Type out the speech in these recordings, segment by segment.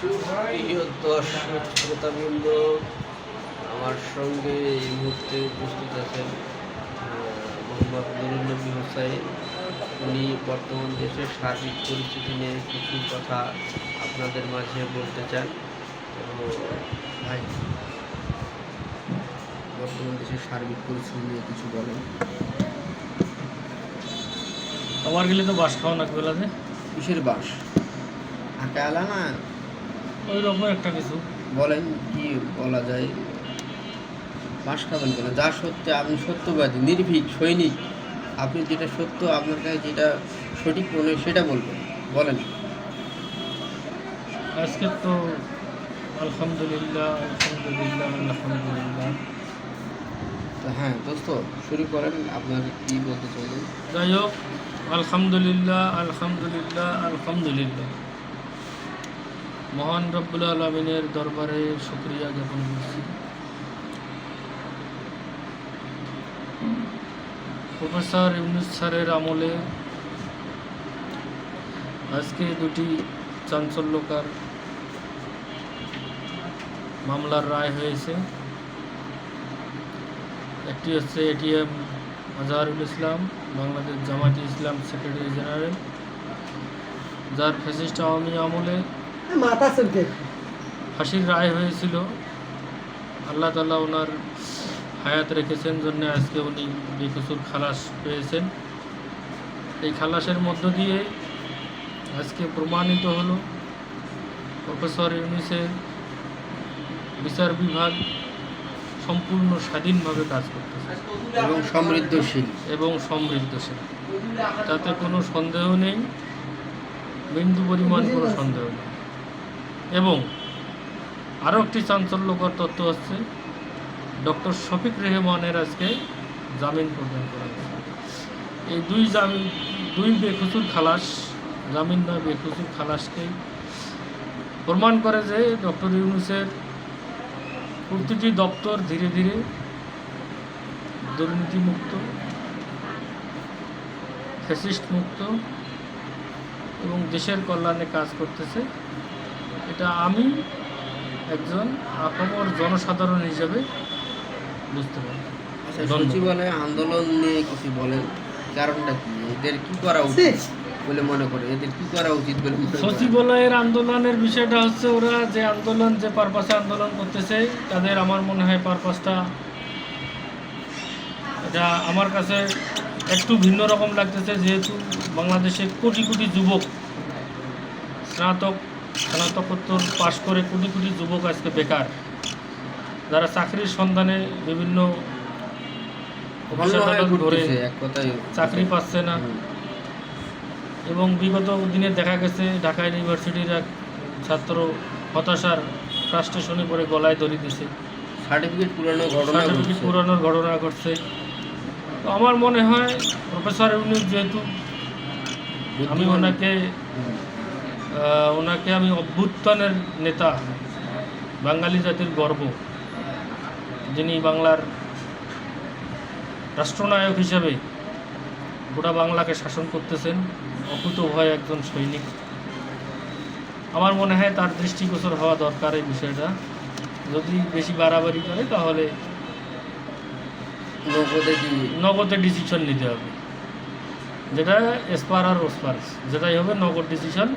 সুপ্রিয় দর্শক শ্রোতাবৃন্দ আমার সঙ্গে এই মুহূর্তে উপস্থিত আছেন মোহাম্মদ নুরুল নবী হোসাইন। উনি বর্তমান দেশের সার্বিক পরিস্থিতি নিয়ে কিছু কথা আপনাদের মাঝে বলতে চান। তো ভাই বর্তমান দেশের সার্বিক পরিস্থিতি নিয়ে কিছু বলেন। খাবার গেলে তো বাস খাওয়া বেলাতে কিসের বাস? আঁকা আলা না? ওই রকম একটা কিছু। বলেন কি বলা যায়? বাস খাবেন কেন? যা সত্য আপনি সত্যবাদী নির্ভীক সৈনিক। আপনি যেটা সত্য আপনার কাছে যেটা সঠিক মনে সেটা বলবেন। বলেন। আজকে তো আলহামদুলিল্লাহ আলহামদুলিল্লাহ আলহামদুলিল্লাহ। হ্যাঁ দোস্ত শুরু করেন আপনার কি বলতে চাইলেন যাই হোক আলহামদুলিল্লাহ আলহামদুলিল্লাহ আলহামদুলিল্লাহ। মহান রব্বুল আলমিনের দরবারে শুক্রিয়া জ্ঞাপন করছি। প্রফেসর ইউনুস স্যারের আমলে আজকে দুটি চাঞ্চল্যকার মামলার রায় হয়েছে। একটি হচ্ছে এটিএম আজহারুল ইসলাম, বাংলাদেশ জামাতি ইসলাম সেক্রেটারি জেনারেল, যার ফ্যাসিস্ট আওয়ামী আমলে মাথা চুলকে। ফাঁসির রায় হয়েছিল। আল্লাহ তালা ওনার হায়াত রেখেছেন জন্য আজকে উনি বেকসুর খালাস পেয়েছেন। এই খালাসের মধ্য দিয়ে আজকে প্রমাণিত হলো প্রফেসর ইউনিসের বিচার বিভাগ সম্পূর্ণ স্বাধীনভাবে কাজ করতেছে এবং সমৃদ্ধশীল। এবং সমৃদ্ধশীল। তাতে কোনো সন্দেহ নেই বিন্দু পরিমাণ কোনো সন্দেহ নেই। এবং আরও একটি চাঞ্চল্যকর তথ্য হচ্ছে ডক্টর শফিক রেহমানের আজকে জামিন প্রদান করা হয়েছে। এই দুই জামিন, দুই বেখুচুর খালাস, জামিন নয় বেখুচুর খালাসকেই প্রমাণ করে যে ডক্টর ইউনুসের প্রতিটি দপ্তর ধীরে ধীরে দুর্নীতিমুক্ত ফ্যাসিস্ট মুক্ত এবং দেশের কল্যাণে কাজ করতেছে। এটা আমি একজন আপামর জনসাধারণ হিসাবে বুঝতে পারি আচ্ছা ধন্যবাদ। আন্দোলন নিয়ে কিছু বলেন কারণটা কি? এদের কি করা উচিত বলে মনে করে? এদের কি করা উচিত বলে সচিবালয়ের আন্দোলনের বিষয়টা হচ্ছে ওরা যে আন্দোলন যে পারপাসে আন্দোলন করতেছে তাদের আমার মনে হয় পারপাসটা এটা আমার কাছে একটু ভিন্ন রকম লাগতেছে যেহেতু বাংলাদেশে কোটি কোটি যুবক স্নাতক স্নাতকোত্তর পাশ করে কোটি কোটি যুবক আজকে বেকার। যারা চাকরির সন্ধানে বিভিন্ন ধরে চাকরি পাচ্ছে না। এবং বিগত দিনে দেখা গেছে ঢাকা ইউনিভার্সিটির এক ছাত্র হতাশার ফ্রাস্ট্রেশনে পরে গলায় দড়ি দিছে। সার্টিফিকেট পুরানো ঘটনা সার্টিফিকেট পুরানোর ঘটনা ঘটছে। তো আমার মনে হয় প্রফেসর ইউনুস যেহেতু আমি ওনাকে ওনাকে আমি অভ্যুত্থানের নেতা বাঙালি জাতির গর্ব। যিনি বাংলার রাষ্ট্রনায়ক হিসেবে গোটা বাংলাকে শাসন করতেছেন অকুত ভয় একজন সৈনিক। আমার মনে হয় তার দৃষ্টিগোচর হওয়া দরকার এই বিষয়টা। যদি বেশি বাড়াবাড়ি করে তাহলে নগদে নগদে ডিসিশন নিতে হবে। যেটা এসপার আর ওসপার যেটাই হবে নগদ ডিসিশন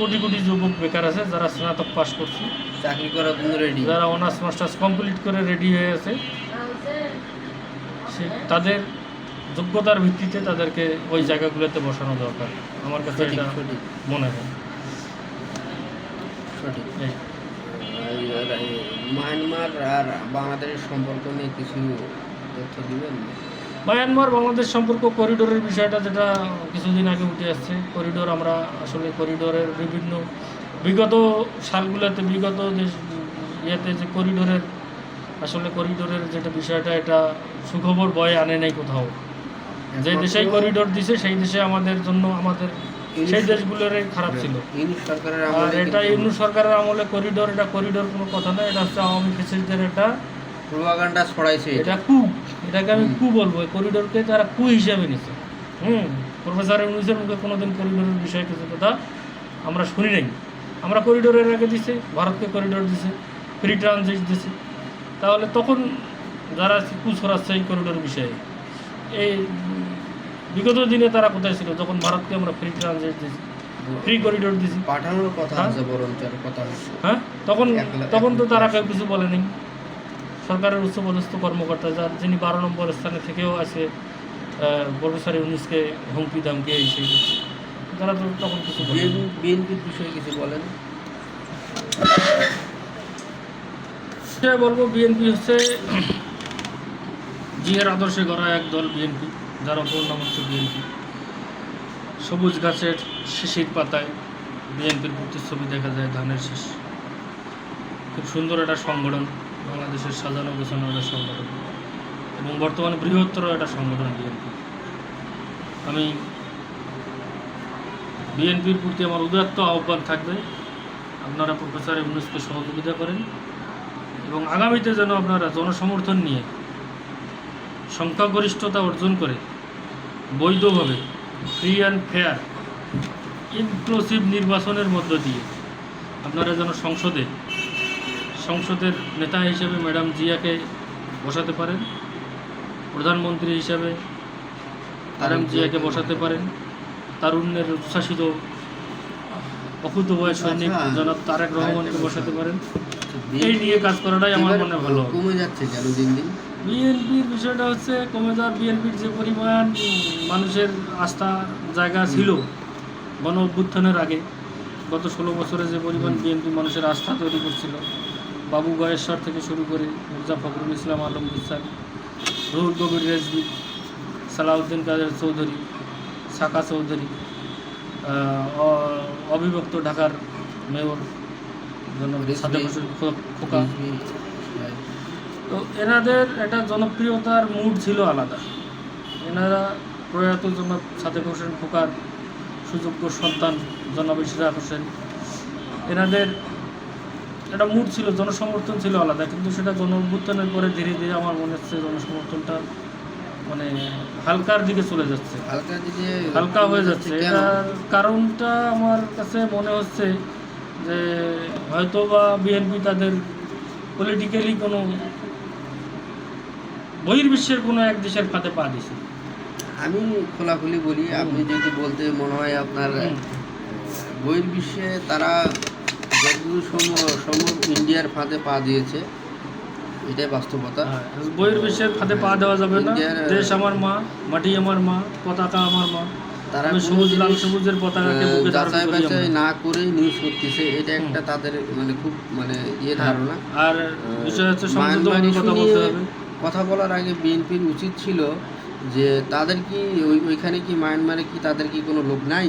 কোটি কোটি যুবক বেকার আছে যারা স্নাতক পাশ করছে। চাকরি করার জন্য রেডি যারা অনার্স মাস্টার্স কমপ্লিট করে রেডি হয়ে আছে। সে তাদের যোগ্যতার ভিত্তিতে তাদেরকে ওই জায়গাগুলোতে বসানো দরকার। আমার কাছে এটা মনে হয়। সঠিক। মায়ানমার আর বাংলাদেশের সম্পর্ক নিয়ে কিছু তথ্য দিবেন? মায়ানমার বাংলাদেশ সম্পর্ক করিডোরের বিষয়টা যেটা কিছুদিন আগে উঠে আসছে। করিডোর আমরা আসলে করিডোরের বিভিন্ন বিগত সালগুলোতে বিগত যে ইয়েতে যে করিডোরের আসলে করিডোরের যেটা বিষয়টা এটা সুখবর বয়ে আনে নাই কোথাও। যে দেশেই করিডোর দিছে সেই দেশে আমাদের জন্য আমাদের সেই দেশগুলোর খারাপ ছিল। আর এটা ইউনু সরকারের আমলে করিডোর এটা করিডোর কোনো কথা না এটা হচ্ছে আওয়ামী ফেসিলিটির একটা প্রভাকাণ্ডা ছড়াইছে। এটা কু এটাকে আমি কু বলব। এই করিডোরকে তারা কু হিসাবে নিছে হুম? প্রফেসর ইউনুসের মুখে কোনোদিন করিডোরের বিষয়ে কিছু কথা আমরা শুনি নাই। আমরা করিডোরের আগে দিছে ভারতকে করিডোর দিছে ফ্রি ট্রানজিট দিছে। তাহলে তখন যারা কুছড়াচ্ছে এই করিডোর বিষয়ে। এই বিগত দিনে তারা কোথায় ছিল? যখন ভারতকে আমরা ফ্রি ট্রানজিট দিছি ফ্রি করিডোর দিছি। পাঠানোর কথা হ্যাঁ? আছে বরঞ্চ কথা হ্যাঁ? তখন তখন তো তারা কেউ কিছু বলেনি সরকারের উচ্চপদস্থ কর্মকর্তা যার যিনি বারো নম্বর স্থানে থেকেও আছে প্রফেসর ইউনিসকে হুমকি দামকি এই সেই করছে। তারা তো তখন কিছু বিএনপির বিষয়ে কিছু বলেন? সে বলব বিএনপি হচ্ছে জিয়ার আদর্শে গড়া এক দল বিএনপি যার অপর নাম হচ্ছে বিএনপি। সবুজ গাছের শিশির পাতায় বিএনপির প্রতিচ্ছবি দেখা যায় ধানের শীষ। খুব সুন্দর একটা সংগঠন। বাংলাদেশের সাজানো গোছানো একটা সংগঠন। এবং বর্তমানে বৃহত্তর একটা সংগঠন বিএনপি। আমি বিএনপির প্রতি আমার উদাত্ত আহ্বান থাকবে। আপনারা প্রফেসর ইউনুসকে সহযোগিতা করেন এবং আগামীতে যেন আপনারা জনসমর্থন নিয়ে সংখ্যাগরিষ্ঠতা অর্জন করে বৈধভাবে ফ্রি অ্যান্ড ফেয়ার ইনক্লুসিভ নির্বাচনের মধ্য দিয়ে আপনারা যেন সংসদে সংসদের নেতা হিসেবে ম্যাডাম জিয়াকে বসাতে পারেন প্রধানমন্ত্রী হিসাবে ম্যাডাম জিয়াকে বসাতে পারেন তারুণ্যের উচ্ছ্বাসিত অকুত বয়স সৈনিক আচ্ছা। জনাব তারেক রহমানকে বসাতে পারেন। এই নিয়ে কাজ করাটাই আমার মনে ভালো। কমে যাচ্ছে দিন দিন? বিএনপির বিষয়টা হচ্ছে কমে যাওয়ার বিএনপির যে পরিমাণ মানুষের আস্থা জায়গা ছিল গণ অভ্যুত্থানের আগে গত ষোলো বছরে যে পরিমাণ বিএনপি মানুষের আস্থা তৈরি করছিল বাবু গয়েশ্বর থেকে শুরু করে মির্জা ফখরুল ইসলাম আলমগীর স্যার রুহুল কবির রেজবি সালাউদ্দিন কাদের চৌধুরী সাকা চৌধুরী অবিভক্ত ঢাকার মেয়র খোকা। তো এনাদের একটা জনপ্রিয়তার মুড ছিল আলাদা। এনারা প্রয়াত জনাব সাদেক হোসেন খোকার সুযোগ্য সন্তান জনাব ইশরাক হোসেন। এনাদের একটা মুড ছিল জনসমর্থন ছিল আলাদা কিন্তু সেটা গণ অভ্যুত্থানের পরে ধীরে ধীরে আমার মনে হচ্ছে জনসমর্থনটা মানে হালকার দিকে চলে যাচ্ছে। হালকা দিকে হালকা হয়ে যাচ্ছে? এটার কারণটা আমার কাছে মনে হচ্ছে যে হয়তো বা বিএনপি তাদের পলিটিক্যালি কোনো বহির্বিশ্বের কোনো এক দেশের ফাঁদে পা দিছে আমি খোলাখুলি বলি আপনি যদি বলতে মনে হয় আপনার বহির্বিশ্বে তারা যতদূর সম্ভব ইন্ডিয়ার ফাঁদে পা দিয়েছে। এটাই বাস্তবতা। হ্যাঁ, বহির্বিশ্বের ফাঁদে পা দেওয়া যাবে না। দেশ আমার মা মাটি আমার মা পতাকা আমার মা। তারা সবুজ লাল সবুজের পতাকাকে বুকে যাচাই বাছাই না করে নিউজ করতেছে। এটা একটা তাদের মানে খুব মানে ইয়ে হ্যাঁ, ধারণা। আর বিষয় হচ্ছে কথা বলতে হবে। কথা বলার আগে বিএনপির উচিত ছিল যে তাদের কি ওই ওইখানে কি মায়ানমারে কি তাদের কি কোনো লোক নাই?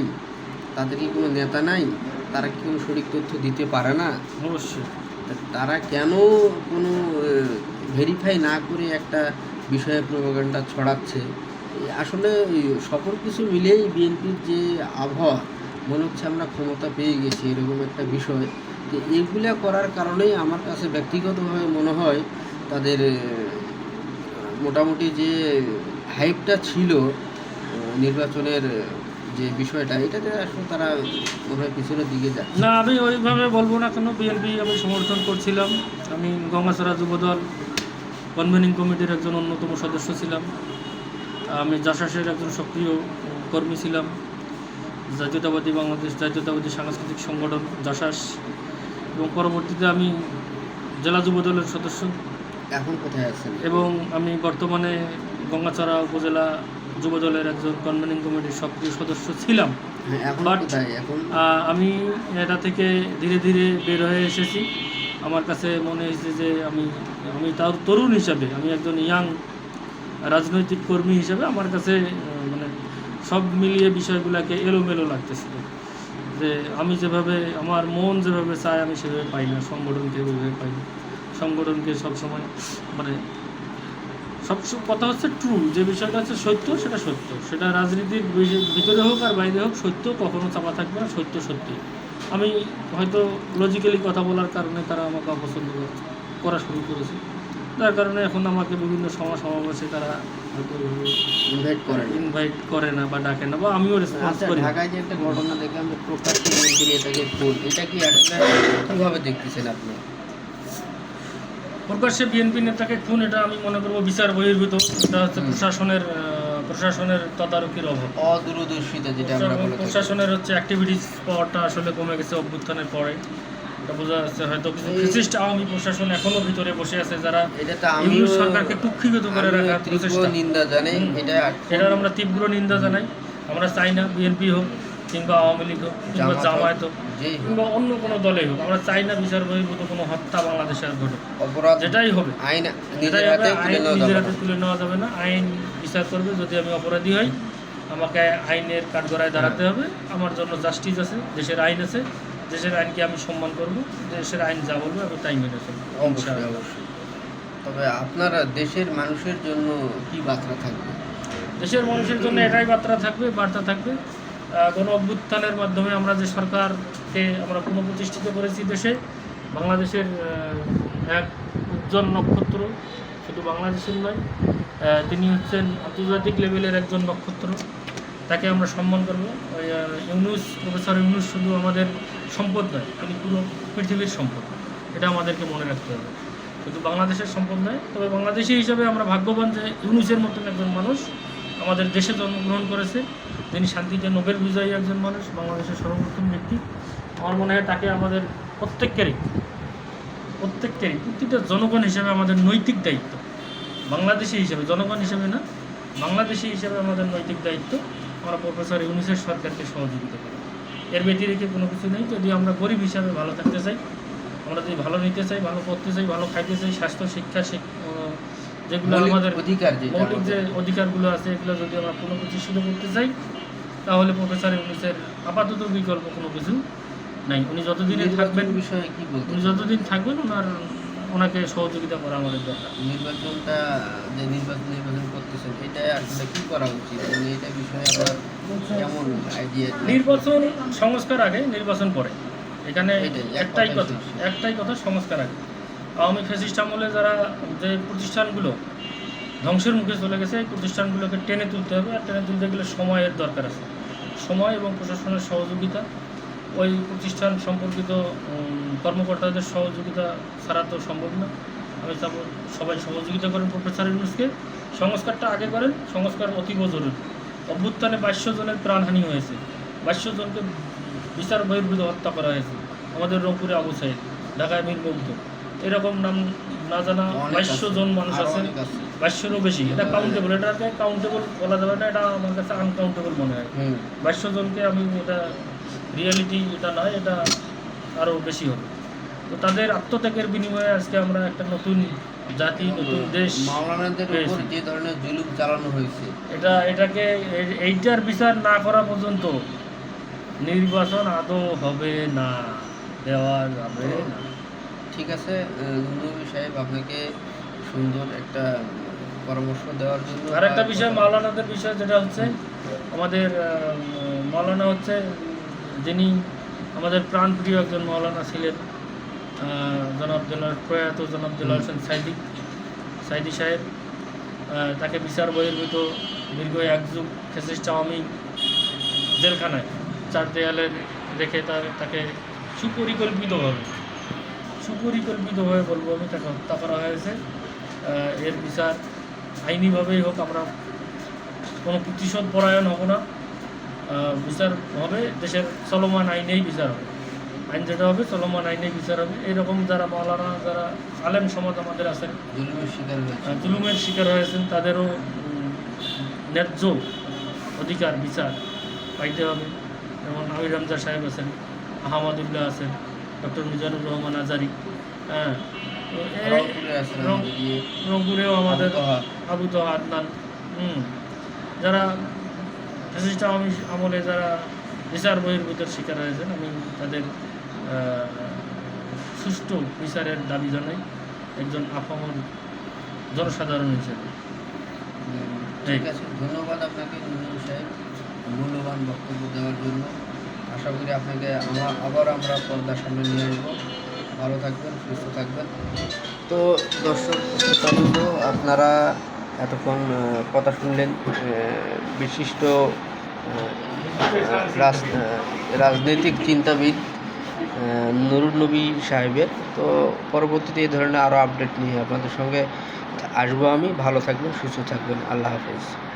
তাদের কি কোনো নেতা নাই? তারা কি কোনো সঠিক তথ্য দিতে পারে না? অবশ্যই। তা তারা কেন কোনো ভেরিফাই না করে একটা বিষয়ে প্রোপাগান্ডা ছড়াচ্ছে? আসলে সকল কিছু মিলেই বিএনপির যে আবহাওয়া মনে হচ্ছে আমরা ক্ষমতা পেয়ে গেছি এরকম একটা বিষয়। যে এগুলা করার কারণেই আমার কাছে ব্যক্তিগতভাবে মনে হয় তাদের মোটামুটি যে হাইপটা ছিল নির্বাচনের যে বিষয়টা এটাতে আসলে তারা ওভাবে পিছনের দিকে যাচ্ছে। না আমি ওইভাবে বলব না কেন বিএনপি আমি সমর্থন করছিলাম। আমি গঙ্গাছড়া যুবদল কনভেনিং কমিটির একজন অন্যতম সদস্য ছিলাম। আমি জাসাসের একজন সক্রিয় কর্মী ছিলাম। জাতীয়তাবাদী বাংলাদেশ জাতীয়তাবাদী সাংস্কৃতিক সংগঠন জাসাস। এবং পরবর্তীতে আমি জেলা যুবদলের সদস্য। এখন কোথায় আছেন? এবং আমি বর্তমানে গঙ্গাচড়া উপজেলা যুবদলের একজন কনভেনিং কমিটির সক্রিয় সদস্য ছিলাম। হ্যাঁ আমি এটা থেকে ধীরে ধীরে বের হয়ে এসেছি। আমার কাছে মনে হয়েছে যে আমি আমি তার তরুণ হিসাবে আমি একজন ইয়াং রাজনৈতিক কর্মী হিসাবে আমার কাছে মানে সব মিলিয়ে বিষয়গুলোকে এলোমেলো লাগতেছিল যে আমি যেভাবে আমার মন যেভাবে চায় আমি সেভাবে পাই না সংগঠনকে ওইভাবে পাই না। সংগঠনকে সবসময় মানে সব কথা হচ্ছে ট্রু যে বিষয়টা হচ্ছে সত্য সেটা সত্য। সেটা রাজনীতির ভিতরে হোক আর বাইরে হোক সত্য কখনো চাপা থাকবে না সত্য সত্যি। আমি হয়তো লজিক্যালি কথা বলার কারণে তারা আমাকে অপছন্দ করছে করা শুরু করেছে। যার কারণে এখন আমাকে বিভিন্ন সভা সমাবেশে তারা ইনভাইট ইনভাইট করে না। বা ডাকে না বা আমিও রেসপন্স আচ্ছা করি ঢাকায় যে একটা ঘটনা দেখলাম যে প্রকাশ্যে নেতাকে এটা কি কীভাবে দেখতেছেন আপনি? প্রকাশ্যে বিএনপি নেতাকে খুন এটা আমি মনে করব বিচার বহির্ভূত। এটা হচ্ছে প্রশাসনের প্রশাসনের তদারকির অভাব। অদূরদর্শিতা যেটা আমরা প্রশাসনের হচ্ছে অ্যাক্টিভিটিস পাওয়ারটা আসলে কমে গেছে অভ্যুত্থানের পরে। এটা বোঝা যাচ্ছে হয়তো কিছু আওয়ামী প্রশাসন এখনও ভিতরে বসে আছে যারা এটা তো আমি সরকারকে কুক্ষিগত করে রাখার প্রচেষ্টা। নিন্দা জানাই এটা এটার আমরা তীব্র নিন্দা জানাই। আমরা চাই না বিএনপি হোক কিংবা আওয়ামী লীগ হোক কিংবা জামায়াত হোক কিংবা অন্য কোনো দলে হোক আমরা চাই না বিচার বহির্ভূত কোনো হত্যা বাংলাদেশে আর ঘটুক। অপরাধ যেটাই হবে আইন নিজের হবে হাতে তুলে আইন নেওয়া নিজের যাবে হাতে না। তুলে নেওয়া যাবে না। আইন বিচার করবে যদি আমি অপরাধী হই আমাকে আইনের কাঠগড়ায় দাঁড়াতে হবে। আমার জন্য জাস্টিস আছে দেশের আইন আছে দেশের আইনকে আমি সম্মান করব দেশের আইন যা বলবে আমি তাই মেনে চলবো অবশ্যই অবশ্যই। তবে আপনারা দেশের মানুষের জন্য কি বার্তা থাকবে? দেশের মানুষের জন্য এটাই বার্তা থাকবে বার্তা থাকবে গণ অভ্যুত্থানের মাধ্যমে আমরা যে সরকারকে আমরা পুনঃপ্রতিষ্ঠিত করেছি দেশে, বাংলাদেশের এক উজ্জ্বল নক্ষত্র, শুধু বাংলাদেশের নয় তিনি হচ্ছেন আন্তর্জাতিক লেভেলের একজন নক্ষত্র। তাকে আমরা সম্মান করব। ইউনুস, প্রফেসর ইউনুস শুধু আমাদের সম্পদ নয়, তিনি পুরো পৃথিবীর সম্পদ। এটা আমাদেরকে মনে রাখতে হবে। শুধু বাংলাদেশের সম্পদ নয়, তবে বাংলাদেশি হিসাবে আমরা ভাগ্যবান যে ইউনুসের মতন একজন মানুষ আমাদের দেশে জন্মগ্রহণ করেছে। তিনি শান্তিতে নোবেল বিজয়ী একজন মানুষ, বাংলাদেশের সর্বপ্রথম ব্যক্তি। আমার মনে হয় তাকে আমাদের প্রত্যেকেরই প্রত্যেককেরই প্রতিটা জনগণ হিসেবে আমাদের নৈতিক দায়িত্ব। বাংলাদেশি হিসেবে, জনগণ হিসেবে না, বাংলাদেশি হিসেবে আমাদের নৈতিক দায়িত্ব। আমরা প্রফেসর ইউনুসের সরকারকে সহযোগিতা করি। এর ব্যতিরেকে কোনো কিছু নেই। যদি আমরা গরিব হিসাবে ভালো থাকতে চাই, আমরা যদি ভালো নিতে চাই, ভালো করতে চাই, ভালো খাইতে চাই, স্বাস্থ্য, শিক্ষা যেগুলো আমাদের অধিকার মৌলিক যে অধিকারগুলো আছে এগুলো যদি আমরা পুনঃপ্রতিষ্ঠিত করতে চাই তাহলে প্রফেসর ইউনুসের আপাতত বিকল্প কোনো কিছু নাই। উনি যতদিনে থাকবেন বিষয়ে কি বলতে উনি যতদিন থাকবেন ওনার ওনাকে সহযোগিতা করা আমাদের দরকার। নির্বাচনটা যে নির্বাচন নির্বাচন করতেছেন এটা আসলে কি করা উচিত? এটা বিষয়ে আপনার কেমন আইডিয়া নির্বাচন সংস্কার আগে নির্বাচন পরে। এখানে একটাই কথা একটাই কথা সংস্কার আগে। আওয়ামী ফ্যাসিস্ট আমলে যারা যে প্রতিষ্ঠানগুলো ধ্বংসের মুখে চলে গেছে, এই প্রতিষ্ঠানগুলোকে টেনে তুলতে হবে। আর টেনে তুলতে গেলে সময়ের দরকার আছে। সময় এবং প্রশাসনের সহযোগিতা, ওই প্রতিষ্ঠান সম্পর্কিত কর্মকর্তাদের সহযোগিতা ছাড়া তো সম্ভব না। আমি চাবো সবাই সহযোগিতা করেন প্রফেসর ইউনুসকে। সংস্কারটা আগে করেন, সংস্কার অতীব জরুরি। অভ্যুত্থানে বাইশশো জনের প্রাণহানি হয়েছে। বাইশশো জনকে বিচার বহির্ভূত হত্যা করা হয়েছে। আমাদের রংপুরে আবু সাইদ, ঢাকায় মীর মুগ্ধ এরকম নাম না জানা বাইশশো জন মানুষ আছে। বাইশশোরও বেশি। এটা কাউন্টেবল এটাকে কাউন্টেবল বলা যাবে না এটা আমার কাছে আনকাউন্টেবল মনে হয়। বাইশশো জনকে আমি এটা রিয়েলিটি এটা নয় এটা আরও বেশি হবে। তো তাদের আত্মত্যাগের বিনিময়ে আজকে আমরা একটা নতুন জাতি নতুন দেশ মাওলানাদের উপর যে ধরনের জুলুম চালানো হয়েছে। এটা এটাকে এইটার বিচার না করা পর্যন্ত নির্বাচন আদৌ হবে না দেওয়া যাবে না। ঠিক আছে নবী সাহেব আপনাকে সুন্দর একটা পরামর্শ দেওয়ার জন্য আর একটা বিষয় মাওলানাদের বিষয় যেটা হচ্ছে আমাদের মাওলানা হচ্ছে যিনি আমাদের প্রাণপ্রিয় একজন মাওলানা ছিলেন জনাব দেলার প্রয়াত জনাব দেলার হোসেন সাইদি সাইদি সাহেব তাকে বিচার বহির্ভূত দীর্ঘ এক যুগ ফেসিস্ট আওয়ামী জেলখানায় চার দেয়ালে রেখে তার তাকে সুপরিকল্পিতভাবে সুপরিকল্পিতভাবে বলব আমি তাকে হত্যা করা হয়েছে। এর বিচার আইনিভাবেই হোক আমরা কোনো প্রতিশোধ পরায়ণ হব না। বিচার হবে দেশের চলমান আইনেই বিচার হবে। আইন যেটা হবে চলমান আইনেই বিচার হবে। এরকম যারা মাওলানা যারা আলেম সমাজ আমাদের আছেন জুলুমের শিকার হয়েছে শিকার হয়েছেন তাদেরও ন্যায্য অধিকার বিচার পাইতে হবে। যেমন আমির হামজা সাহেব আছেন আহমদুল্লাহ আছেন ডক্টর মিজানুর রহমান আজারি। হ্যাঁ। রংপুরেও আমাদের আবু আবু তো আদনান। হুম। যারা ফ্যাসিস্ট আওয়ামী আমলে যারা বিচার বহির্ভূতের শিকার হয়েছেন আমি তাদের সুষ্ঠু বিচারের দাবি জানাই। একজন আপামর জনসাধারণ হিসেবে। ঠিক আছে ধন্যবাদ আপনাকে মূল্যবান বক্তব্য দেওয়ার জন্য। আশা করি আপনাকে আমার আবার আমরা পর্দার সামনে নিয়ে আসব। ভালো থাকবেন, সুস্থ থাকবেন। তো দর্শক শ্রোতাবৃন্দ আপনারা এতক্ষণ কথা শুনলেন বিশিষ্ট রাজ- রাজনৈতিক চিন্তাবিদ নুরুল নবী সাহেবের। তো পরবর্তীতে এই ধরনের আরও আপডেট নিয়ে আপনাদের সঙ্গে আসব আমি। ভালো থাকবেন, সুস্থ থাকবেন। আল্লাহ হাফেজ।